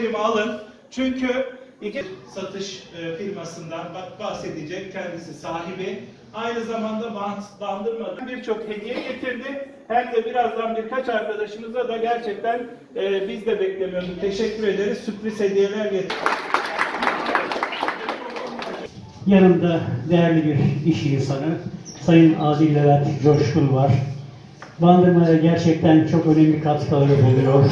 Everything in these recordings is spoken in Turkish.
terimi alın. Çünkü iki satış e, firmasından bahsedecek kendisi sahibi. Aynı zamanda Band- Bandırma'dan birçok hediye getirdi. Hem de birazdan birkaç arkadaşımıza da gerçekten e, biz de beklemiyorduk. Teşekkür ederiz. Sürpriz hediyeler getirdi. Yanımda değerli bir iş insanı, Sayın Adil Levent Coşkun var. Bandırma'ya gerçekten çok önemli katkıları bulunuyor.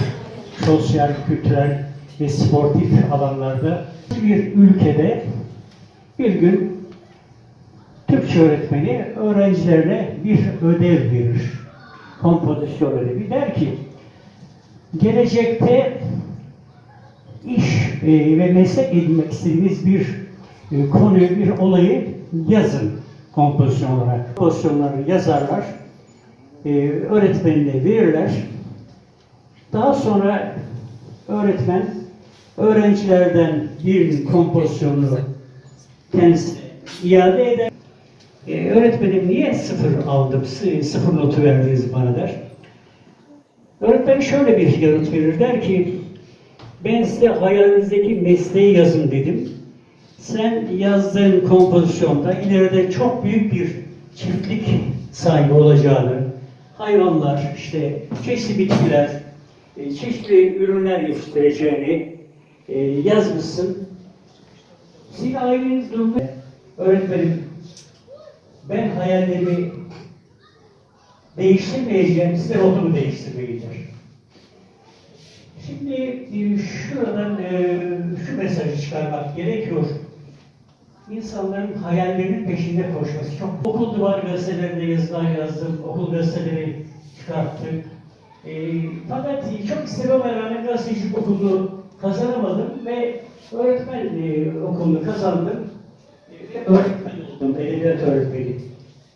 Sosyal, kültürel ve sportif alanlarda. Bir ülkede bir gün Türkçe öğretmeni öğrencilerine bir ödev verir. Kompozisyon ödevi. Der ki, gelecekte iş e, ve meslek edinmek istediğiniz bir e, konuyu, bir olayı yazın kompozisyon olarak. Kompozisyonları yazarlar, e, öğretmenine verirler. Daha sonra öğretmen öğrencilerden birinin kompozisyonunu kendisi iade eder. E, öğretmenim niye sıfır aldım, sı- sıfır notu verdiniz bana der. Öğretmen şöyle bir yanıt verir der ki ben size hayalinizdeki mesleği yazın dedim. Sen yazdığın kompozisyonda ileride çok büyük bir çiftlik sahibi olacağını, hayvanlar, işte çeşitli bitkiler, e, çeşitli ürünler yetiştireceğini e, yazmışsın. Sizin aileniz durumu öğretmenim ben hayallerimi değiştirmeyeceğim, size notumu değiştirmeyeceğim. Şimdi e, şuradan e, şu mesajı çıkarmak gerekiyor. İnsanların hayallerinin peşinde koşması çok. Okul duvar gazetelerinde yazılar yazdım, okul gazeteleri çıkarttık. E, fakat çok istememe rağmen gazetecilik okulunu kazanamadım ve öğretmen e, okulunu kazandım. E, öğretmen oldum, edebiyat öğretmeni.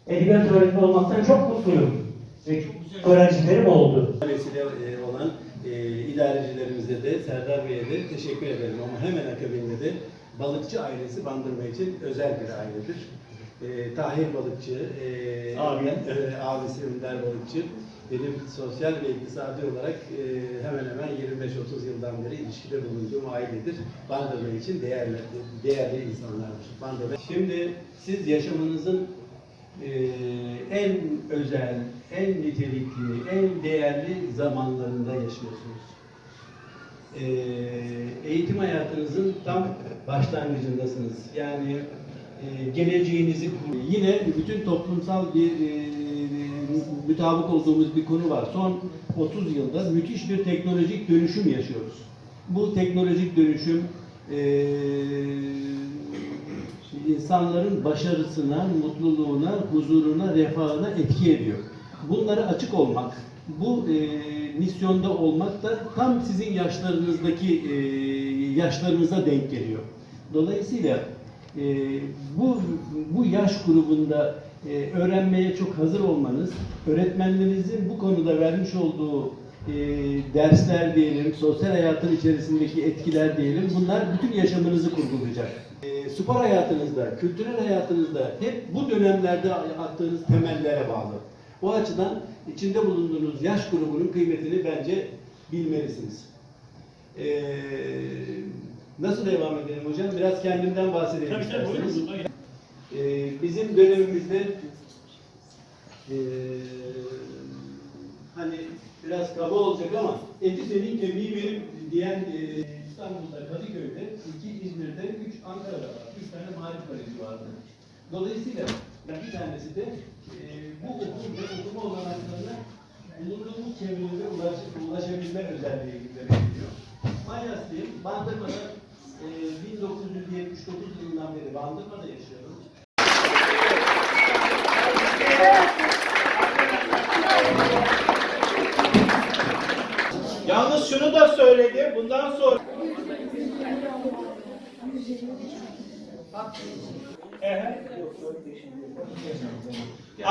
Edebiyat öğretmeni olmaktan çok mutluyum. Ve çok öğrencilerim oldu. vesile olan e, idarecilerimize de, Serdar Bey'e de teşekkür ederim. Ama hemen akabinde de balıkçı ailesi Bandırma için özel bir ailedir. E, Tahir Balıkçı, e, Abi. e, abisi Önder Balıkçı, benim sosyal ve iktisadi olarak e, hemen hemen 25-30 yıldan beri ilişkide bulunduğum ailedir. Bandırma için değerli, değerli insanlardır. Bandırma. Şimdi siz yaşamınızın e, en özel, en nitelikli, en değerli zamanlarında yaşıyorsunuz. E, eğitim hayatınızın tam başlangıcındasınız. Yani e, geleceğinizi yine bütün toplumsal bir e, mütabık olduğumuz bir konu var. Son 30 yılda müthiş bir teknolojik dönüşüm yaşıyoruz. Bu teknolojik dönüşüm e, insanların başarısına, mutluluğuna, huzuruna, refahına etki ediyor. Bunlara açık olmak, bu e, misyonda olmak da tam sizin yaşlarınızdaki e, yaşlarınıza denk geliyor. Dolayısıyla e, bu bu yaş grubunda e, öğrenmeye çok hazır olmanız, öğretmenlerinizin bu konuda vermiş olduğu e, dersler diyelim, sosyal hayatın içerisindeki etkiler diyelim, bunlar bütün yaşamınızı kurgulayacak. E, spor hayatınızda, kültürel hayatınızda hep bu dönemlerde attığınız temellere bağlı. O açıdan içinde bulunduğunuz yaş grubunun kıymetini bence bilmelisiniz. E, nasıl devam edelim hocam? Biraz kendimden bahsedelim isterseniz. E, bizim dönemimizde e, hani biraz kaba olacak ama eti senin kemiği benim diyen e, İstanbul'da Kadıköy'de, iki İzmir'de, üç Ankara'da var. Üç tane marif koleji vardı. Dolayısıyla bir tanesi de e, bu okul ve okuma olanaklarına bulunduğumuz çevrelere ulaş, ulaşabilme özelliğiyle geliyor. Manyas'tayım. Bandırma'da e, 1979 yılından beri Bandırma'da yaşıyorum. Yalnız şunu da söyledi. Bundan sonra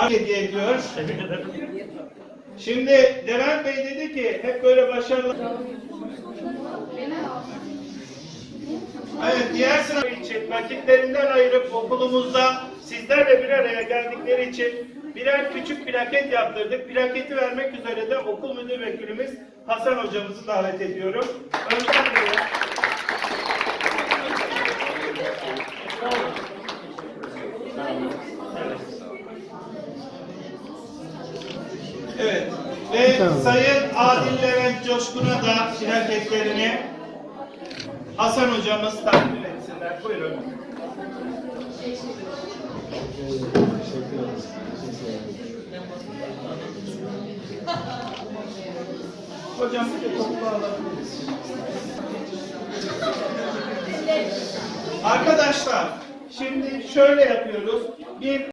hediye ediyor. Şimdi Levent Bey dedi ki hep böyle başarılı. Evet, diğer sınav için vakitlerinden ayırıp okulumuzda sizlerle bir araya geldikleri için birer küçük plaket yaptırdık. Plaketi vermek üzere de okul müdür vekilimiz Hasan hocamızı davet ediyorum. Öncelikle Evet. Ve Sayın Adil Levent Coşkun'a da plaketlerini Hasan hocamız takdim etsinler. Buyurun. Hocam bir toplu alabiliriz. Arkadaşlar şimdi şöyle yapıyoruz. Bir